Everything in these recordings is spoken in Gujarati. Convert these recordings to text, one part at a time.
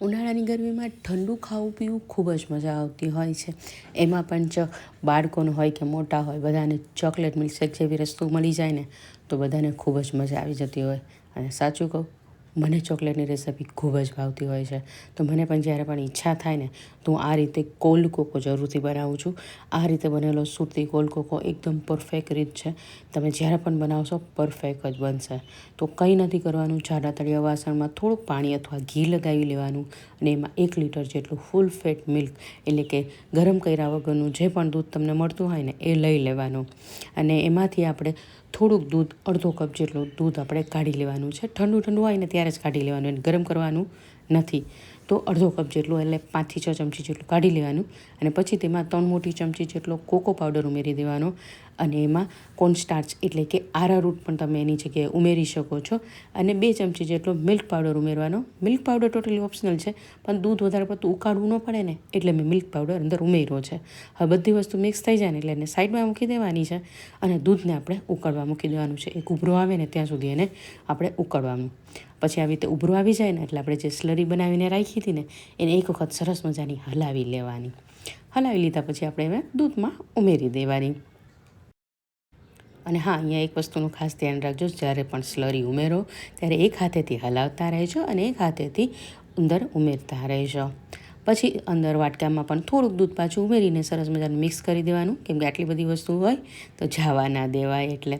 ઉનાળાની ગરમીમાં ઠંડુ ખાવું પીવું ખૂબ જ મજા આવતી હોય છે. એમાં પણ ચ બાળકોનો હોય કે મોટા હોય બધાને ચોકલેટ મિલ્કશેક જેવી વસ્તુ મળી જાય ને, તો બધાને ખૂબ જ મજા આવી જતી હોય. અને સાચું કહું મને ચોકલેટની રેસીપી ખૂબ જ ભાવતી હોય છે. તો મને પણ જ્યારે પણ ઈચ્છા થાય ને, તો હું આ રીતે કોલ્ડ કોકો જરૂરથી બનાવું છું. આ રીતે બનેલો સુરતી કોલ્ડ કોકો એકદમ પરફેક્ટ રીત છે. તમે જ્યારે પણ બનાવશો, પરફેક્ટ જ બનશે. તો કંઈ નથી કરવાનું. જાડા તળિયા વાસણમાં થોડુંક પાણી અથવા ઘી લગાવી લેવાનું અને એમાં એક લીટર જેટલું ફૂલ ફેટ મિલ્ક એટલે કે ગરમ કર્યા વગરનું જે પણ દૂધ તમને મળતું હોય ને, એ લઈ લેવાનું. અને એમાંથી આપણે થોડુંક દૂધ, અડધો કપ જેટલું દૂધ આપણે કાઢી લેવાનું છે. ઠંડુ ઠંડુ હોય ને, ત્યારે જ કાઢી લેવાનું એને ગરમ કરવાનું નથી. તો અડધો કપ જેટલું એટલે પાંચથી છ ચમચી જેટલું કાઢી લેવાનું અને પછી તેમાં ત્રણ મોટી ચમચી જેટલો કોકો પાવડર ઉમેરી દેવાનો અને એમાં કોર્નસ્ટાર્ચ એટલે કે આરારૂટ પણ તમે એની જગ્યાએ ઉમેરી શકો છો. અને બે ચમચી જેટલો મિલ્ક પાવડર ઉમેરવાનો. મિલ્ક પાવડર ટોટલી ઓપ્શનલ છે, પણ દૂધ વધારે પડતું ઉકાળવું ન પડે ને એટલે મેં મિલ્ક પાવડર અંદર ઉમેર્યો છે. હવે બધી વસ્તુ મિક્સ થઈ જાય ને એટલે એને સાઈડમાં મૂકી દેવાની છે અને દૂધને આપણે ઉકળવા મૂકી દેવાનું છે. એક ઉભરો આવે ને ત્યાં સુધી એને આપણે ઉકળવાનું. પછી આવી રીતે ઉભરો આવી જાય ને એટલે આપણે જે સ્લરી બનાવીને રાખી હતી ને એને એક વખત સરસ મજાની હલાવી લેવાની. હલાવી લીધા પછી આપણે એને દૂધમાં ઉમેરી દેવાની. અને હા, અહીંયા એક વસ્તુનું ખાસ ધ્યાન રાખજો, જ્યારે પણ સ્લરી ઉમેરો, ત્યારે એક હાથેથી હલાવતા રહેજો અને એક હાથેથી અંદર ઉમેરતા રહેજો. પછી અંદર વાટકામાં પણ થોડુંક દૂધ પાછું ઉમેરીને સરસ મજાનું મિક્સ કરી દેવાનું. કેમ કે આટલી બધી વસ્તુ હોય તો જવા ના દેવાય એટલે.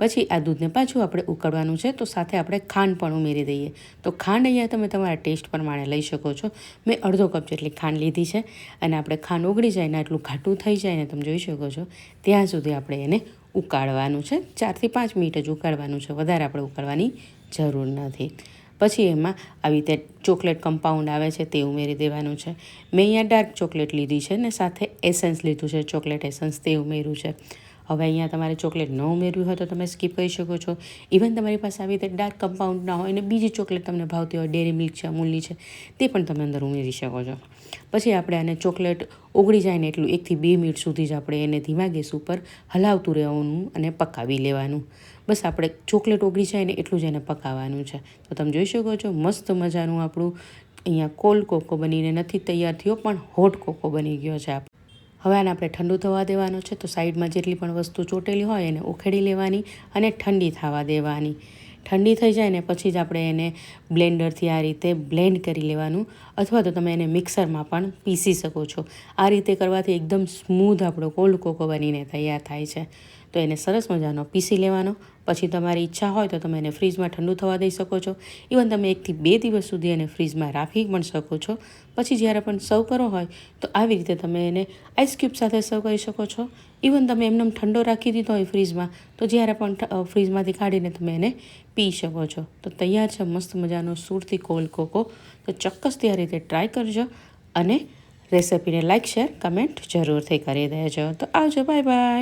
પછી આ દૂધને પાછું આપણે ઉકળવાનું છે, તો સાથે આપણે ખાંડ પણ ઉમેરી દઈએ. તો ખાંડ અહીંયા તમે તમારા ટેસ્ટ પ્રમાણે લઈ શકો છો. મેં અડધો કપ જેટલી ખાંડ લીધી છે અને આપણે ખાંડ ઓગળી જાય ને આટલું ઘાટું થઈ જાય ને તમે જોઈ શકો છો, ત્યાં સુધી આપણે એને ઉકાળવાનું છે. ચારથી પાંચ મિનિટ જ ઉકાળવાનું છે, વધારે આપણે ઉકાળવાની જરૂર નથી. પછી એમાં આવી રીતે ચોકલેટ કમ્પાઉન્ડ આવે છે તે ઉમેરી દેવાનું છે. મેં અહીંયા ડાર્ક ચોકલેટ લીધી છે ને સાથે એસન્સ લીધું છે, ચોકલેટ એસન્સ તે ઉમેર્યું છે. હવે અહીંયા તમારે ચોકલેટ ન ઉમેરવી હોય તો તમે સ્કીપ કરી શકો છો. ઇવન તમારી પાસે આવી રીતે ડાર્ક કમ્પાઉન્ડ ના હોય અને બીજી ચોકલેટ તમને ભાવતી હોય, ડેરી મિલ્ક છે, અમૂલની છે, તે પણ તમે અંદર ઉમેરી શકો છો. પછી આપણે આને ચોકલેટ ઓગળી જાય ને એટલું એકથી બે મિનિટ સુધી જ આપણે એને ધીમા ગેસ ઉપર હલાવતું રહેવાનું અને પકાવી લેવાનું. બસ આપણે ચોકલેટ ઓગળી જાય ને એટલું જ એને પકાવવાનું છે. તો તમે જોઈ શકો છો, મસ્ત મજાનું આપણું અહીંયા કોલ કોકો બનીને નથી તૈયાર થયો, પણ હોટ કોકો બની ગયો છે હવે આને આપણે ઠંડુ થવા દેવાનું છે, તો સાઈડમાં જેટલી પણ વસ્તુ ચોટેલી હોય એને ઉખેડી લેવાની અને ઠંડી થવા દેવાની. ઠંડી થઈ જાય ને પછી જ આપણે એને બ્લેન્ડરથી આ રીતે બ્લેન્ડ કરી લેવાનું, અથવા તો તમે એને મિક્સરમાં પણ પીસી શકો છો. આ રીતે કરવાથી એકદમ સ્મૂધ આપણો કોલ્ડ કોકો બનીને તૈયાર થાય છે. તો એને સરસ મજાનો પીસી લેવાનો. પછી તમારી ઈચ્છા હોય તો તમે એને ફ્રીજમાં ઠંડુ થવા દઈ શકો છો. ઇવન તમે એકથી બે દિવસ સુધી એને ફ્રીજમાં રાખી પણ શકો છો. પછી જ્યારે પણ સર્વ કરો હોય તો આવી રીતે તમે એને આઈસ ક્યુબ સાથે સર્વ કરી શકો છો. ઇવન તમે એમને ઠંડો રાખી દીધો હોય ફ્રીજમાં, તો જ્યારે પણ ફ્રીજમાંથી કાઢીને તમે એને પી શકો છો. તો તૈયાર છે મસ્ત મજાનો સુરતી કોલ કોકો. તો ચોક્કસથી આ રીતે ટ્રાય કરજો અને રેસિપીને લાઇક શેર કમેન્ટ જરૂરથી કરી દેજો. તો આવજો બાય બાય